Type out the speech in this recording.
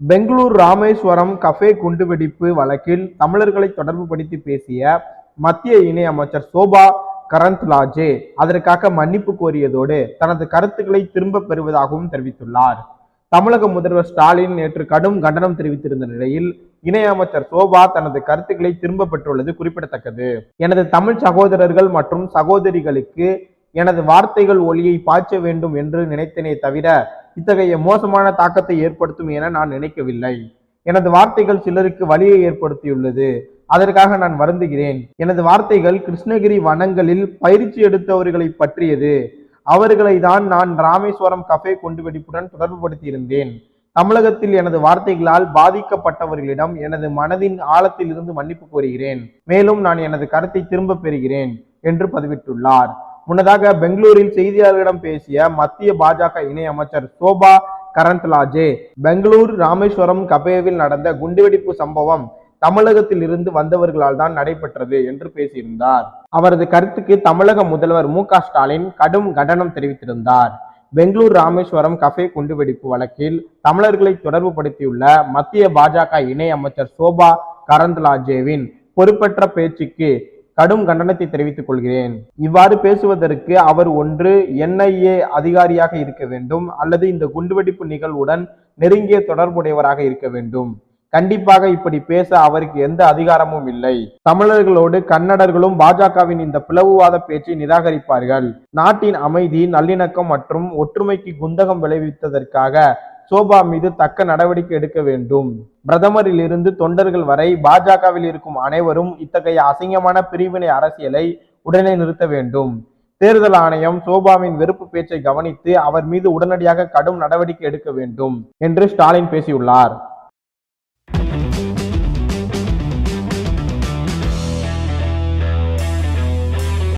Bangalore Rameswaram cafe குண்டுவெடிப்பு வழக்கில் தமிழர்களை தொடர்பு படுத்தி பேசிய மத்திய இணை அமைச்சர் சோபா கரந்த்லாஜே அதற்காக மன்னிப்பு கோரியதோடு தனது கருத்துக்களை திரும்ப பெறுவதாகவும் தெரிவித்துள்ளார். தமிழக முதல்வர் ஸ்டாலின் நேற்று கடும் கண்டனம் தெரிவித்திருந்த நிலையில் இணையமைச்சர் சோபா தனது கருத்துக்களை திரும்ப பெற்றுள்ளது குறிப்பிடத்தக்கது. எனது தமிழ் சகோதரர்கள் மற்றும் சகோதரிகளுக்கு எனது வார்த்தைகள் ஒளியை பாய்ச்ச வேண்டும் என்று நினைத்தனே தவிர இத்தகைய மோசமான தாக்கத்தை ஏற்படுத்தும் என நான் நினைக்கவில்லை. எனது வார்த்தைகள் சிலருக்கு வலியை ஏற்படுத்தியுள்ளது. அதற்காக நான் வருந்துகிறேன். எனது வார்த்தைகள் கிருஷ்ணகிரி வனங்களில் பயிற்சி எடுத்தவர்களை பற்றியது. அவர்களை தான் நான் ராமேஸ்வரம் கஃபே குண்டுவெடிப்புடன் தொடர்புபடுத்தியிருந்தேன். தமிழகத்தில் எனது வார்த்தைகளால் பாதிக்கப்பட்டவர்களிடம் எனது மனதின் ஆழத்தில் இருந்து மன்னிப்பு கோருகிறேன். மேலும் நான் எனது கருத்தை திரும்ப பெறுகிறேன் என்று பதிவிட்டுள்ளார். முன்னதாக பெங்களூரில் செய்தியாளர்களிடம் பேசிய மத்திய பாஜக இணை அமைச்சர் சோபா கரந்த்லாஜே பெங்களூர் ராமேஸ்வரம் கபேவில் நடந்த குண்டுவெடிப்பு சம்பவம் தமிழகத்தில் இருந்து வந்தவர்களால் தான் நடைபெற்றது என்று பேசியிருந்தார். அவரது கருத்துக்கு தமிழக முதல்வர் மு ஸ்டாலின் கடும் கண்டனம் தெரிவித்திருந்தார். பெங்களூர் ராமேஸ்வரம் கஃபே குண்டுவெடிப்பு வழக்கில் தமிழர்களை தொடர்புபடுத்தியுள்ள மத்திய பாஜக இணை அமைச்சர் சோபா கரந்த்லாஜேவின் பொறுப்பற்ற பேச்சுக்கு கடும் கண்டனத்தை தெரிவித்துக் கொள்கிறேன். இவ்வாறு பேசுவதற்கு அவர் ஒன்று என்ஐஏ அதிகாரியாக இருக்க வேண்டும் அல்லது இந்த குண்டுவெடிப்பு நிகழ்வுடன் நெருங்கிய தொடர்புடையவராக இருக்க வேண்டும். கண்டிப்பாக இப்படி பேச அவருக்கு எந்த அதிகாரமும் இல்லை. தமிழர்களோடு கன்னடர்களும் பாஜகவின் இந்த பிளவுவாத பேச்சை நிராகரிப்பார்கள். நாட்டின் அமைதி நல்லிணக்கம் மற்றும் ஒற்றுமைக்கு குந்தகம் விளைவித்ததற்காக சோபா மீது தக்க நடவடிக்கை எடுக்க வேண்டும். பிரதமரில் இருந்து தொண்டர்கள் வரை பாஜகவில் இருக்கும் அனைவரும் இத்தகைய அசிங்கமான பிரிவினை அரசியலை உடனே நிறுத்த வேண்டும். தேர்தல் ஆணையம் சோபாவின் வெறுப்பு பேச்சை கவனித்து அவர் மீது உடனடியாக கடும் நடவடிக்கை எடுக்க வேண்டும் என்று ஸ்டாலின் பேசியுள்ளார்.